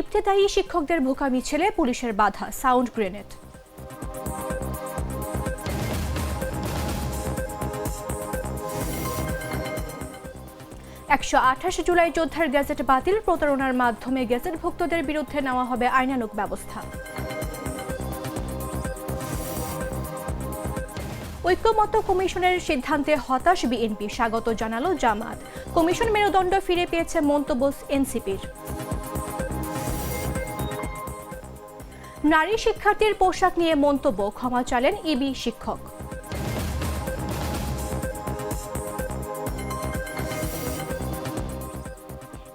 ইবতেদায়ী শিক্ষকদের ভোকা মিছিলে পুলিশের বাধা, সাউন্ড গ্রেনেড। একশো আঠাশ জুলাই যোদ্ধার গ্যাজেট বাতিল, প্রতারণার মাধ্যমে গ্যাজেটভুক্তদের বিরুদ্ধে নেওয়া হবে আইনানুগ ব্যবস্থা। ঐক্যমত্য কমিশনের সিদ্ধান্তে হতাশ বিএনপি, স্বাগত জানালো জামাত। কমিশন মেরুদণ্ড ফিরে পেয়েছে মন্তব্য এনসিপির। নারী শিক্ষার্থীর পোশাক নিয়ে মন্তব্য ক্ষমা চালেন ইবি শিক্ষক।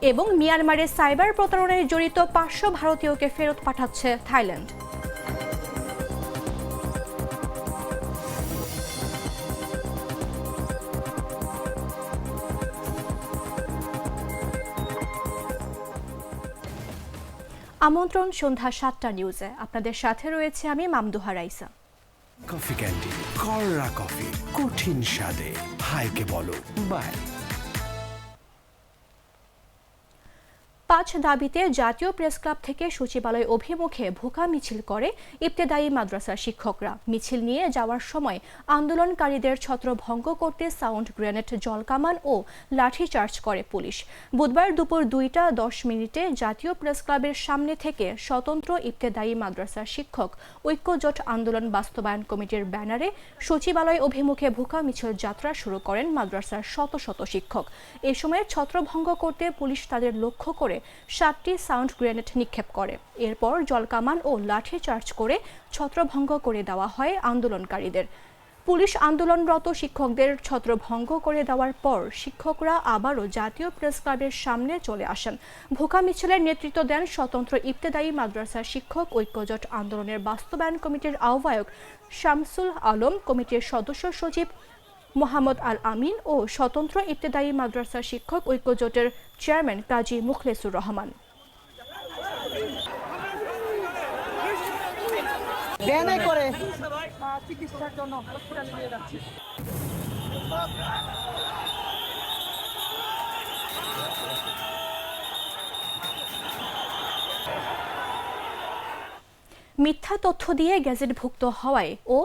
এবং মিয়ানমারে সাইবার প্রতারণায় জড়িত পাঁচশো ভারতীয়কে ফেরত পাঠাচ্ছে থাইল্যান্ড। আমন্ত্রণ সন্ধ্যা সাতটা নিউজে আপনাদের সাথে রয়েছে আমি মামদুহা রাইসা। কফি ক্যান্টিন কররা কফি, কঠিন স্বাদে, হাইকে বলো, বাই। পাঁচ দাবিতে জাতীয় প্রেস ক্লাব থেকে সচিবালয় অভিমুখে ভোকা মিছিল করে ইবতেদায়ী মাদ্রাসার শিক্ষকরা। মিছিল নিয়ে যাওয়ার সময় আন্দোলনকারীদের ছত্রভঙ্গ করতে সাউন্ড গ্রেনেড, জলকামান ও লাঠিচার্জ করে পুলিশ। বুধবার দুপুর দুইটা দশ মিনিটে জাতীয় প্রেস ক্লাবের সামনে থেকে স্বতন্ত্র ইবতেদায়ী মাদ্রাসার শিক্ষক, ঐক্যজোট আন্দোলন বাস্তবায়ন কমিটির ব্যানারে সচিবালয় অভিমুখে ভোকা মিছিল যাত্রা শুরু করেন মাদ্রাসার শত শত শিক্ষক। এ সময় ছত্রভঙ্গ করতে পুলিশ তাদের লক্ষ্য করে সাতটি সাউন্ড গ্রেনেড নিক্ষেপ করে। এরপর জলকামান ও লাঠি চার্জ করে ছত্রভঙ্গ করে দেওয়া হয় আন্দোলনকারীদের। পুলিশ আন্দোলনরত শিক্ষকদের ছত্রভঙ্গ করে দেওয়ার পর শিক্ষকরা আবারও জাতীয় প্রেস ক্লাবের সামনে চলে আসেন। ভোকা মিছিলের নেতৃত্ব দেন স্বতন্ত্র ইবতেদায়ী মাদ্রাসার শিক্ষক, ঐক্যজোট আন্দোলনের বাস্তবায়ন কমিটির আহ্বায়ক শামসুল আলম, কমিটির সদস্য সচিব মোহাম্মদ আল আমিন ও স্বতন্ত্র ইবতেদায়ী মাদ্রাসা শিক্ষক ঐক্যজোটের চেয়ারম্যান কাজী মুখলেসুর রহমান। করে। চিকিৎসার জন্য হসপিটালে নিয়ে যাচ্ছে। মিথ্যা তথ্য দিয়ে গ্যাজেটভুক্ত হওয়ায় ও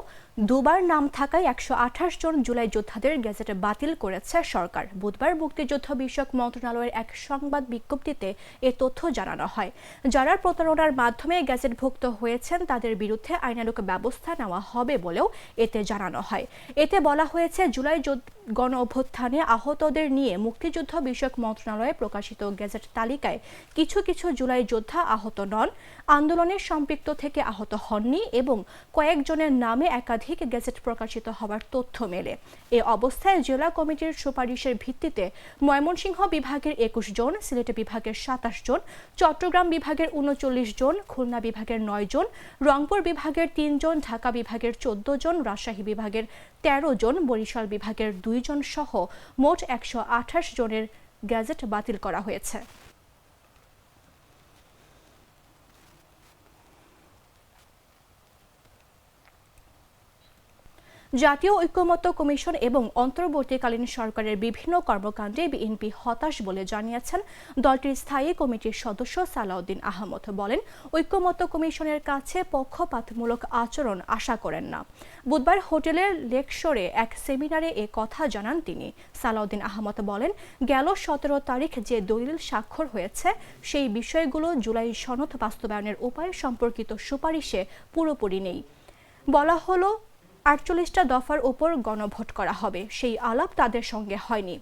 দুবার নাম থাকায় একশো আঠাশ জন জুলাই যোদ্ধাদের গ্যাজেট বাতিল করেছে সরকার। বুধবার মুক্তিযুদ্ধ বিষয়ক মন্ত্রণালয়ের এক সংবাদ বিজ্ঞপ্তিতে এ তথ্য জানানো হয়। যারা প্রতারণার মাধ্যমে গ্যাজেটভুক্ত হয়েছেন, তাদের বিরুদ্ধে আইনানুগ ব্যবস্থা নেওয়া হবে বলেও এতে জানানো হয়। এতে বলা হয়েছে, জুলাই গণ অভ্যুত্থানে আহতদের নিয়ে মুক্তিযুদ্ধ বিষয়ক মন্ত্রণালয়ে প্রকাশিত গেজেট তালিকায় কিছু কিছু জুলাই যোদ্ধা আহত নন। আন্দোলনের সম্পৃক্ত থেকে আহত হননি এবং কয়েকজনের নামে একাধিক গেজেট প্রকাশিত হওয়ার তথ্য মেলে। এ অবস্থায় জেলা কমিটির সুপারিশের ভিত্তিতে ময়মনসিংহ বিভাগের একুশ জন, সিলেট বিভাগের সাতাশ জন, চট্টগ্রাম বিভাগের উনচল্লিশ জন, খুলনা বিভাগের নয় জন, রংপুর বিভাগের তিন জন, ঢাকা বিভাগের চোদ্দ জন, রাজশাহী বিভাগের তেরো জন, বরিশাল বিভাগের দুইজন সহ মোট একশো আঠাশ জনের গ্যাজেট বাতিল করা হয়েছে। জাতীয় ঐক্যমত্য কমিশন এবং অন্তর্বর্তীকালীন সরকারের বিভিন্ন কর্মকাণ্ডে বিএনপি হতাশ বলে জানিয়েছেন দলটির স্থায়ী কমিটির সদস্য সালাউদ্দিন আহমদ। বলেন, ঐক্যমত্য কমিশনের কাছে পক্ষপাতমূলক আচরণ আশা করেন না। বুধবার হোটেলের লেকশোরে এক সেমিনারে এ কথা জানান তিনি। সালাউদ্দিন আহমদ বলেন, গেল সতেরো তারিখ যে দলিল স্বাক্ষর হয়েছে, সেই বিষয়গুলো জুলাই সনদ বাস্তবায়নের উপায় সম্পর্কিত সুপারিশে পুরোপুরি নেই। বলা হলো আটচল্লিশটা দফার ওপর গণভোট করা হবে। সেই আলাপ তাদের সঙ্গে হয়নি।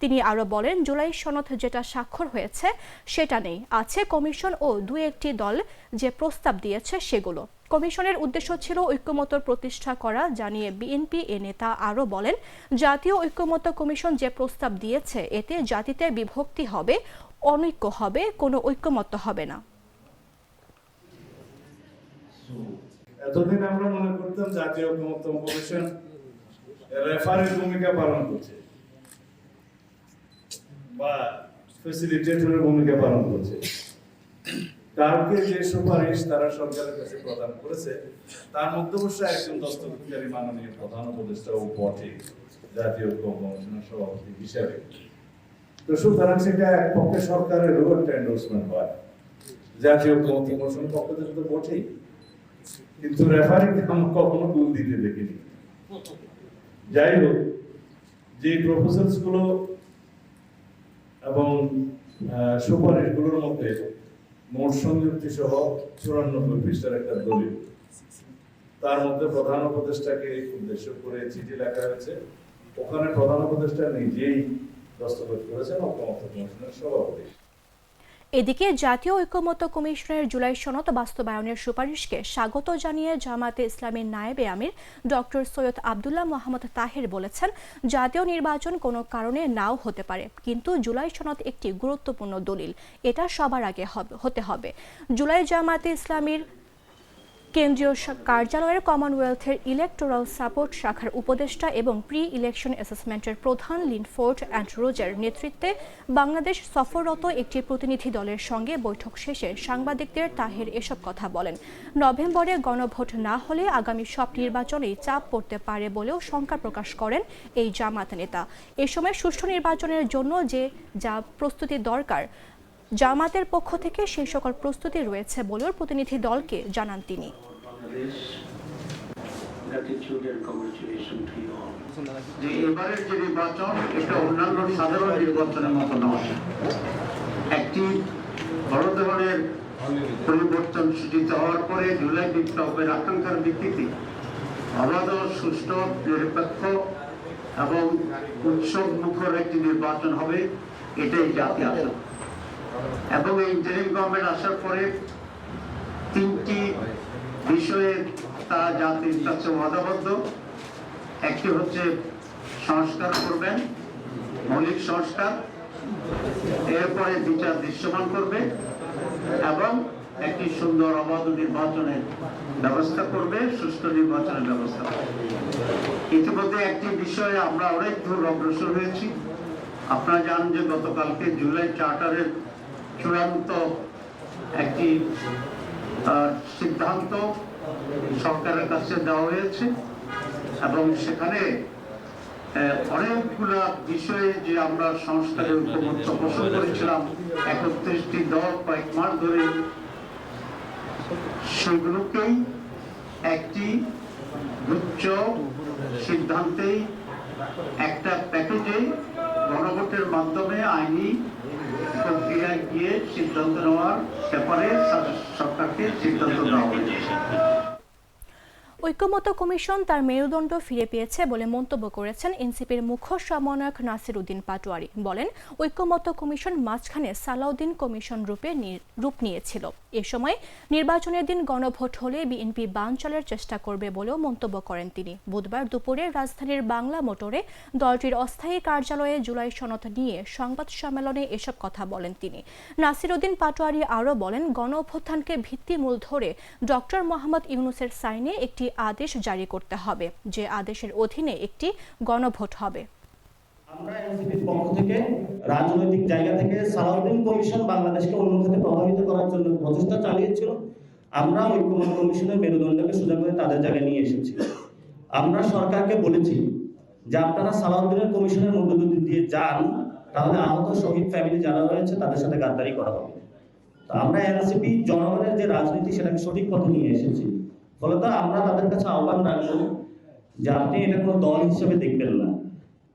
তিনি আরও বলেন, জুলাই সনদ যেটা স্বাক্ষর হয়েছে, সেটা নেই। আছে কমিশন ও দু একটি দল যে প্রস্তাব দিয়েছে সেগুলো। কমিশনের উদ্দেশ্য ছিল ঐক্যমত্য প্রতিষ্ঠা করা, জানিয়ে বিএনপি এ নেতা আরও বলেন, জাতীয় ঐক্যমত্য কমিশন যে প্রস্তাব দিয়েছে, এতে জাতিতে বিভক্তি হবে, অনৈক্য হবে, কোনো ঐক্যমত্য হবে না। এতদিন আমরা মনে করতাম জাতীয় ঐক্যমত্য কমিশন রেফারের ভূমিকা পালন করছে বা ফেসিলিটেটরের ভূমিকা পালন করছে। কাউকে যে সুপারিশ তারা সরকারের কাছে প্রদান করেছে, তার মধ্যে অবশ্য একজন দস্তখতকারী মাননীয় প্রধান উপদেষ্টা ও বটে জাতীয় ঐক্য কমিশনের সভাপতি হিসাবে। তো সুতরাং সেটা এক পক্ষে সরকারেরও একটা এন্ডোর্সমেন্ট হয়। জাতীয় কমিশন পক্ষ থেকে তো বটেই। কিন্তু রেফারিকে আমরা কখনো ভুল দিতে দেখিনি। যাই হোক, যে প্রপোজালসগুলো এবং সুপারিশগুলোর মধ্যে মোট সংযুক্তি সহ চুরানব্বই পৃষ্ঠার একটা দলিল, তার মধ্যে প্রধান উপদেষ্টাকে উদ্দেশ্য করে চিঠি লেখা হয়েছে। ওখানে প্রধান উপদেষ্টা নিজেই দস্তখত করেছেন ঐক্যমত্য কমিশনের সভাপতি। এদিকে জাতীয় ঐক্যমত্য কমিশনের জুলাই সনদ বাস্তবায়নের সুপারিশকে স্বাগত জানিয়ে জামাতে ইসলামের নায়েবে আমির ডক্টর সৈয়দ আবদুল্লাহ মোহাম্মদ তাহের বলেছেন, জাতীয় নির্বাচন কোনো কারণে নাও হতে পারে, কিন্তু জুলাই সনদ একটি গুরুত্বপূর্ণ দলিল, এটা সবার আগে হতে হবে। জুলাই জামাতে ইসলামীর কেন্দ্রীয় কার্যালয়ের কমনওয়েলথের ইলেকটোরাল সাপোর্ট শাখার উপদেষ্টা এবং প্রি ইলেকশন অ্যাসেসমেন্টের প্রধান লিনফোর্ড অ্যান্ড রোজার নেতৃত্বে বাংলাদেশ সফররত একটি প্রতিনিধি দলের সঙ্গে বৈঠক শেষে সাংবাদিকদের তাহের এসব কথা বলেন। নভেম্বরে গণভোট না হলে আগামী সব নির্বাচনেই চাপ পড়তে পারে বলেও শঙ্কা প্রকাশ করেন এই জামাত নেতা। এ সময় সুষ্ঠু নির্বাচনের জন্য যে যা প্রস্তুতি দরকার জামাতের পক্ষ থেকে সেই সকল প্রস্তুতি রয়েছে বলেও প্রতিনিধি দলকে জানান তিনি। একটি বড় পরিবর্তন সূচিত হওয়ার পরে জুলাই বিপ্লবের আকাঙ্ক্ষার ভিত্তিতে অবাধ সুষ্ঠু, নিরপেক্ষ এবং উৎসব মুখর একটি নির্বাচন হবে, এটাই জাতি আশা এবং এই ইন্টারিম গভর্নমেন্ট আসার পরে তিনটি বিষয়ে তারা জাতির কাছে ওয়াদাবদ্ধ একটি হচ্ছে সংস্কার করবেন, মৌলিক সংস্কার, এরপরে বিচার দৃশ্যমান করবে এবং একটি সুন্দর অবাধ নির্বাচনের ব্যবস্থা করবে, সুষ্ঠু নির্বাচনের ব্যবস্থা ইতিমধ্যে একটি বিষয়ে আমরা অনেক দূর অগ্রসর হয়েছি। আপনারা জানেন যে গতকালকে জুলাই চার্টারের চূড়ান্ত একটি সিদ্ধান্ত সরকারের কাছে দেওয়া হয়েছে এবং সেখানে অনেকগুলা বিষয়ে যে আমরা সংস্কারের ঐক্যমত্য পোষণ করেছিলাম, একত্রিশটি দল কয়েক মাস ধরে, সেগুলোকেই একটি উচ্চ সিদ্ধান্তেই একটা প্যাকেজে গণভোটের মাধ্যমে আইনি প্রক্রিয়ায় গিয়ে সিদ্ধান্ত নেওয়ার ব্যাপারে সরকারকে সিদ্ধান্ত নেওয়া হয়েছে। ঐক্যমত্য কমিশন তার মেরুদণ্ড ফিরে পেয়েছে বলে মন্তব্য করেছেন এনসিপির মুখ্য সমন্বয়ক নাসির উদ্দিন পাটোয়ারি। বলেন, ঐক্যমত্য কমিশন মাঝখানে সালাউদ্দিন কমিশন রূপে রূপ নিয়েছিল। এ সময় নির্বাচনের দিন গণভোট হলে বিএনপি বানচালের চেষ্টা করবে বলেও মন্তব্য করেন তিনি। বুধবার দুপুরে রাজধানীর বাংলা মোটরে দলটির অস্থায়ী কার্যালয়ে জুলাই সনদ নিয়ে সংবাদ সম্মেলনে এসব কথা বলেন তিনি। নাসির উদ্দিন পাটোয়ারি আরও বলেন গণ অভ্যুত্থানকে ভিত্তিমূল ধরে ডক্টর মোহাম্মদ ইউনুসের সাইনে একটি আদেশ জারি করতে হবে, যে আদেশের অধীনে একটি গণভোট হবে। আমরা এনসিপির পক্ষ থেকে রাজনৈতিক জায়গা থেকে সালাউদ্দিন কমিশন বাংলাদেশকে প্রভাবিত করার জন্য প্রচেষ্টা চালিয়েছিল। আমরা ঐক্যমত কমিশনের মেরুদণ্ডকে সোজা করে তাদের জায়গায় নিয়ে এসেছি। আমরা সরকারকে বলেছি যে আপনারা সালাউদ্দিনের কমিশনের মধ্য দিয়ে যান, তাহলে আহত শহীদ ফ্যামিলি যারা রয়েছে তাদের সাথে গাদ্দারি করা হবে। তো আমরা এনসিপি জনগণের যে রাজনীতি, সেটাকে সঠিক পথে নিয়ে এসেছি। ফলত আমরা তাদের কাছে আহ্বান রাখব যে আপনি এটা কোনো দল হিসেবে দেখবেন না।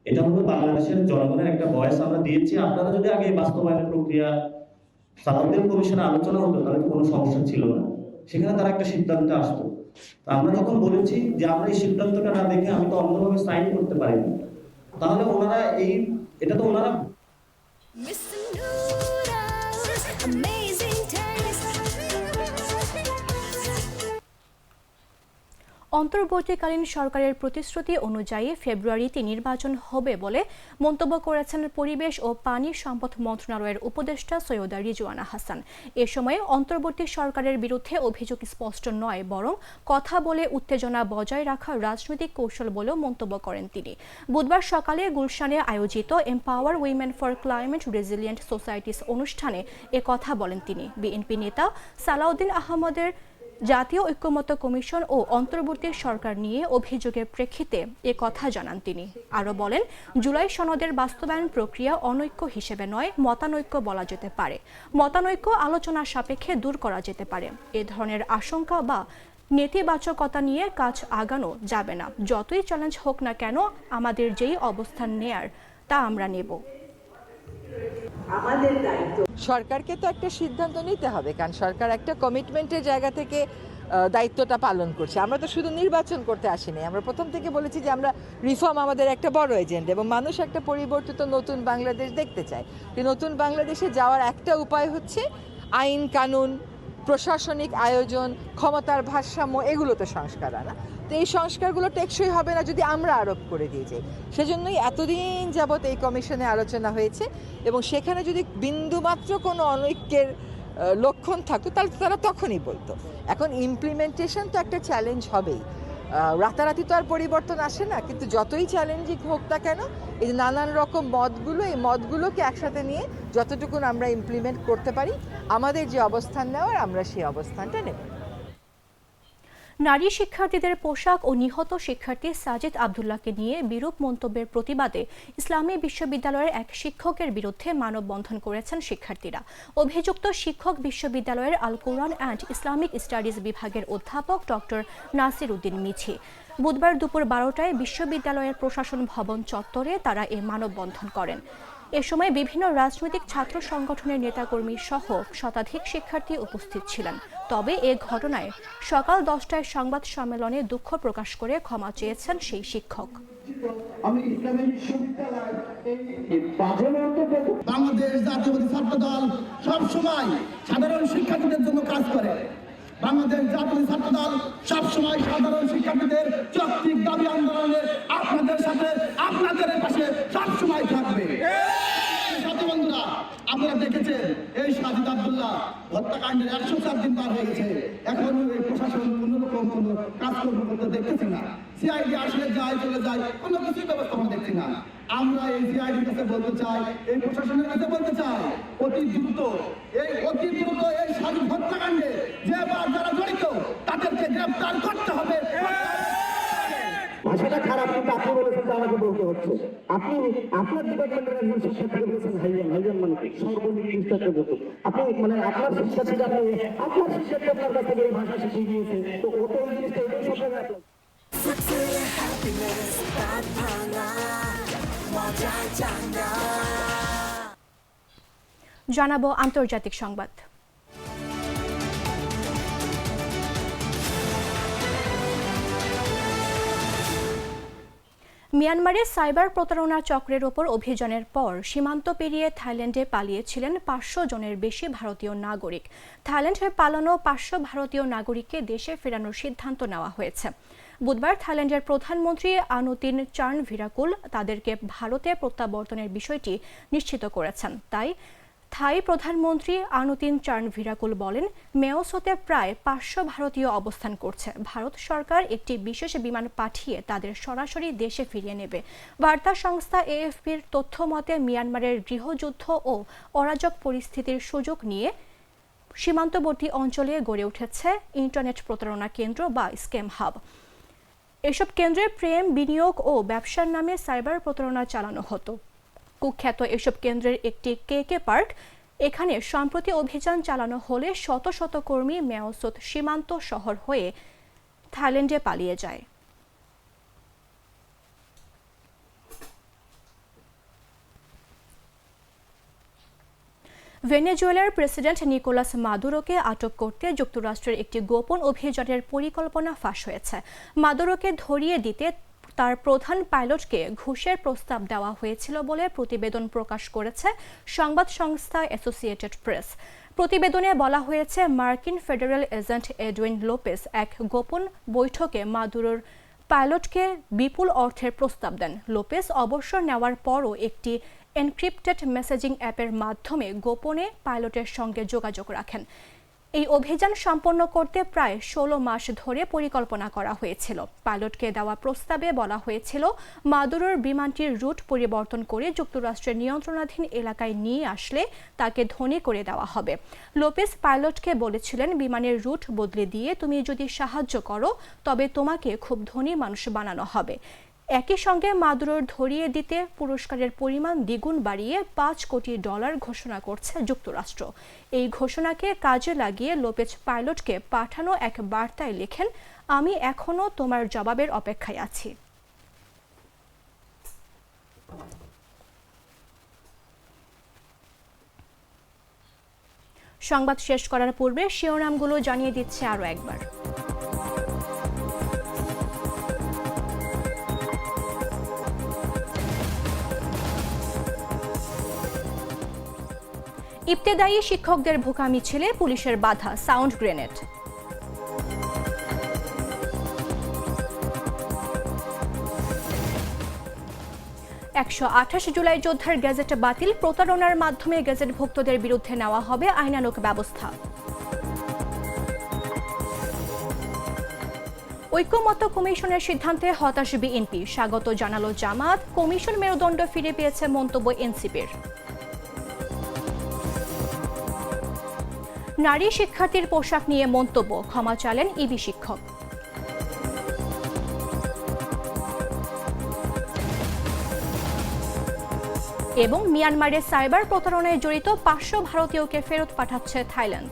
এটা হলো বাংলাদেশের জনগণের একটা ভয়েস আমরা দিয়েছি। আপনারা যদি আগে বাস্তবায়নের প্রক্রিয়া সালাউদ্দিন কমিশনে আলোচনা হতো, তাহলে কোনো সমস্যা ছিল না। সেখানে তারা একটা সিদ্ধান্তে আসতো। আমরা যখন বলেছি যে আমরা এই সিদ্ধান্তটা না দেখে আমি তো অন্যভাবে সাইন করতে পারিনি, তাহলে ওনারা এই, এটা তো ওনারা অন্তর্বর্তীকালীন সরকারের প্রতিশ্রুতি অনুযায়ী ফেব্রুয়ারিতে নির্বাচন হবে বলে মন্তব্য করেছেন পরিবেশ ও পানি সম্পদ মন্ত্রণালয়ের উপদেষ্টা সৈয়দা রিজওয়ানা হাসান। এ সময় অন্তর্বর্তী সরকারের বিরুদ্ধে অভিযোগ স্পষ্ট নয়, বরং কথা বলে উত্তেজনা বজায় রাখা রাজনৈতিক কৌশল বলেও মন্তব্য করেন তিনি। বুধবার সকালে গুলশানে আয়োজিত empower women for climate resilient societies অনুষ্ঠানে এ কথা বলেন তিনি। বিএনপি নেতা সালাউদ্দিন আহমদের জাতীয় ঐক্যমত্য কমিশন ও অন্তর্বর্তী সরকার নিয়ে অভিযোগের প্রেক্ষিতে এ কথা জানান তিনি। আরও বলেন, জুলাই সনদের বাস্তবায়ন প্রক্রিয়া অনৈক্য হিসেবে নয়, মতানৈক্য বলা যেতে পারে। মতানৈক্য আলোচনার সাপেক্ষে দূর করা যেতে পারে। এ ধরনের আশঙ্কা বা নেতিবাচকতা নিয়ে কাজ আগানো যাবে না। যতই চ্যালেঞ্জ হোক না কেন, আমাদের যেই অবস্থান নেয়ার তা আমরা নেব। সরকারকে তো একটা সিদ্ধান্ত নিতে হবে, কারণ সরকার একটা কমিটমেন্টের জায়গা থেকে দায়িত্বটা পালন করছে। আমরা তো শুধু নির্বাচন করতে আসিনি। আমরা প্রথম থেকে বলেছি যে আমরা রিফর্ম আমাদের একটা বড় এজেন্ডা এবং মানুষ একটা পরিবর্তিত নতুন বাংলাদেশ দেখতে চায়। নতুন বাংলাদেশে যাওয়ার একটা উপায় হচ্ছে আইন, কানুন, প্রশাসনিক আয়োজন, ক্ষমতার ভারসাম্য, এগুলোতে সংস্কার আনা। তো এই সংস্কারগুলো টেকসই হবে না যদি আমরা আরোপ করে দিয়ে যাই। সেজন্যই এতদিন যাবৎ এই কমিশনে আলোচনা হয়েছে এবং সেখানে যদি বিন্দুমাত্র কোনো অনৈক্যের লক্ষণ থাকতো, তাহলে তারা তখনই বলতো। এখন ইমপ্লিমেন্টেশন তো একটা চ্যালেঞ্জ হবেই। রাতারাতি তো আর পরিবর্তন আসে না, কিন্তু যতই চ্যালেঞ্জিং হোক না কেন, এই যে নানান রকম মতগুলো, এই মতগুলোকে একসাথে নিয়ে যতটুকুন আমরা ইমপ্লিমেন্ট করতে পারি, আমাদের যে অবস্থান নেওয়ার, আমরা সেই অবস্থানটা নেব। নারী শিক্ষার্থীদের পোশাক ও নিহত শিক্ষার্থী সাজিদ আবদুল্লাহকে নিয়ে বিরূপ মন্তব্যের প্রতিবাদে ইসলামী বিশ্ববিদ্যালয়ের এক শিক্ষকের বিরুদ্ধে মানববন্ধন করেছেন শিক্ষার্থীরা। অভিযুক্ত শিক্ষক বিশ্ববিদ্যালয়ের Al Quran and Islamic studies বিভাগের অধ্যাপক ডক্টর নাসির উদ্দিন মিছি। বুধবার দুপুর বারোটায় বিশ্ববিদ্যালয়ের প্রশাসন ভবন চত্বরে তারা এ মানববন্ধন করেন। এ সময় বিভিন্ন রাজনৈতিক ছাত্র সংগঠনের নেতাকর্মী সহ শতাধিক শিক্ষার্থী উপস্থিত ছিলেন। তবে এ ঘটনায় সকাল দশটায় সংবাদ সম্মেলনে দুঃখ প্রকাশ করে ক্ষমা চেয়েছেন সেই শিক্ষক। বাংলাদেশ ছাত্র দল সাধারণ শিক্ষার্থীদের জন্য কাজ করে। বাংলাদেশ ছাত্র দল সাধারণ শিক্ষার্থীদের দাবি আন্দোলনে আপনাদের সাথে আপনাদের পাশে থাকবে। আপনারা দেখেছেন, এই সাজিদ আব্দুল্লাহ হত্যাকাণ্ডের একশো চার দিন পার হয়ে গেছে। এখন এই প্রশাসন কোন রকম কোন কাজকর্ম করতে দেখতেছি না। সিআইডি আসলে যায়, চলে যায়, কোনো কিছুই ব্যবস্থা আমরা দেখছি না। আমরা এই সিআইডির কাছে বলতে চাই, এই প্রশাসনের কাছে বলতে চাই, অতি দ্রুত, এই অতি দ্রুত এই সাজিদ হত্যাকাণ্ডে যে বা যারা জড়িত, তাদেরকে গ্রেফতার করতে হবে। ভাষাটা খারাপ, কিন্তু আপনি বলেছেন যে আমাকে বলতে হচ্ছে। আপনি, আপনার ডিপার্টমেন্টের একজন শিক্ষার্থীকে বলেছেন হাইজান হাইজান মানে সর্বনিকৃষ্ট একটা বস্তু। আপনি মানে আপনার শিক্ষার্থীকে আপনি, আপনার শিক্ষার্থী আপনার কাছ থেকে ভাষা শিখিয়ে দিয়েছে। তো ওটা ওই জিনিসটা এটাই সব জায়গায় জানাব আন্তর্জাতিক সংবাদ। মিয়ানমারে সাইবার প্রতারণা চক্রের ওপর অভিযানের পর সীমান্ত পেরিয়ে থাইল্যান্ডে পালিয়েছিলেন পাঁচশো জনের বেশি ভারতীয় নাগরিক। থাইল্যান্ডে পালানো পাঁচশো ভারতীয় নাগরিককে দেশে ফেরানোর সিদ্ধান্ত নেওয়া হয়েছে। বুধবার থাইল্যান্ডের প্রধানমন্ত্রী আনুতিন চার্ন ভিরাকুল তাদেরকে ভারতে প্রত্যাবর্তনের বিষয়টি নিশ্চিত করেছেন। তাই থাই প্রধানমন্ত্রী আনুতিন চার্ন ভিরাকুল বলেন মেওসোতে প্রায় পাঁচশো ভারতীয় অবস্থান করছে। ভারত সরকার একটি বিশেষ বিমান পাঠিয়ে তাদের সরাসরি দেশে ফিরিয়ে নেবে। বার্তা সংস্থা এএফপির তথ্য মতে, মিয়ানমারের গৃহযুদ্ধ ও অরাজক পরিস্থিতির সুযোগ নিয়ে সীমান্তবর্তী অঞ্চলে গড়ে উঠেছে ইন্টারনেট প্রতারণা কেন্দ্র বা স্ক্যাম হাব। এসব কেন্দ্রে প্রেম, বিনিয়োগ ও ব্যবসার নামে সাইবার প্রতারণা চালানো হতো। কুখ্যাত এসব কেন্দ্রের একটি কে কে পার্ক। এখানে সম্প্রতি অভিযান চালানো হলে শত শত কর্মী মেয়সোত সীমান্ত শহর হয়ে থাইল্যান্ডে পালিয়ে যায়। ভেনেজুয়েলার প্রেসিডেন্ট নিকোলাস মাদুরোকে আটক করতে যুক্তরাষ্ট্রের একটি গোপন অভিযানের পরিকল্পনা ফাঁস হয়েছে। মাদুরোকে ধরিয়ে দিতে তার প্রধান পাইলটকে ঘুষের প্রস্তাব দেওয়া হয়েছিল বলে প্রতিবেদন প্রকাশ করেছে সংবাদ সংস্থা অ্যাসোসিয়েটেড প্রেস প্রতিবেদনে বলা হয়েছে, মার্কিন ফেডারেল এজেন্ট এডুইন লোপেস এক গোপন বৈঠকে মাদুরোর পাইলটকে বিপুল অর্থের প্রস্তাব দেন। লোপেস অবসর নেওয়ার পরও একটি এনক্রিপ্টেড মেসেজিং অ্যাপের মাধ্যমে গোপনে পাইলটের সঙ্গে যোগাযোগ রাখেন। এই অভিযান সম্পন্ন করতে প্রায় ষোলো মাস ধরে পরিকল্পনা করা হয়েছিল। পাইলটকে দেওয়া প্রস্তাবে বলা হয়েছিল, মাদুরোর বিমানটির রুট পরিবর্তন করে যুক্তরাষ্ট্রের নিয়ন্ত্রণাধীন এলাকায় নিয়ে আসলে তাকে ধনী করে দেওয়া হবে। লোপেস পাইলটকে বলেছিলেন, বিমানের রুট বদলে দিয়ে তুমি যদি সাহায্য করো, তবে তোমাকে খুব ধনী মানুষ বানানো হবে। একই সঙ্গে মাদুরোর ধরিয়ে দিতে পুরস্কারের পরিমাণ দ্বিগুণ বাড়িয়ে পাঁচ কোটি ডলার ঘোষণা করছে যুক্তরাষ্ট্র। এই ঘোষণাকে কাজে লাগিয়ে লোপেজ পাইলটকে পাঠানো এক বার্তায় লেখেন, আমি এখনও তোমার জবাবের অপেক্ষায় আছি। সংবাদ শেষ করার পূর্বে শিরোনামগুলো জানিয়ে দিচ্ছে আরও একবার। ইবতেদায়ী শিক্ষকদের ভোকা মিছিলে পুলিশের বাধা, সাউন্ড গ্রেনেড। একশো আঠাশ জুলাই যোদ্ধার গেজেট বাতিল, প্রতারণার মাধ্যমে গেজেটভুক্তদের বিরুদ্ধে নেওয়া হবে আইনানুক ব্যবস্থা। ঐক্যমত্য কমিশনের সিদ্ধান্তে হতাশ বিএনপি, স্বাগত জানালো জামাত। কমিশন মেরুদণ্ড ফিরে পেয়েছে মন্তব্য এনসিপির। নারী শিক্ষার্থীর পোশাক নিয়ে মন্তব্য, ক্ষমা চালেন ইবি শিক্ষক। এবং মিয়ানমারে সাইবার প্রতারণায় জড়িত পাঁচশো ভারতীয়কে ফেরত পাঠাচ্ছে থাইল্যান্ড।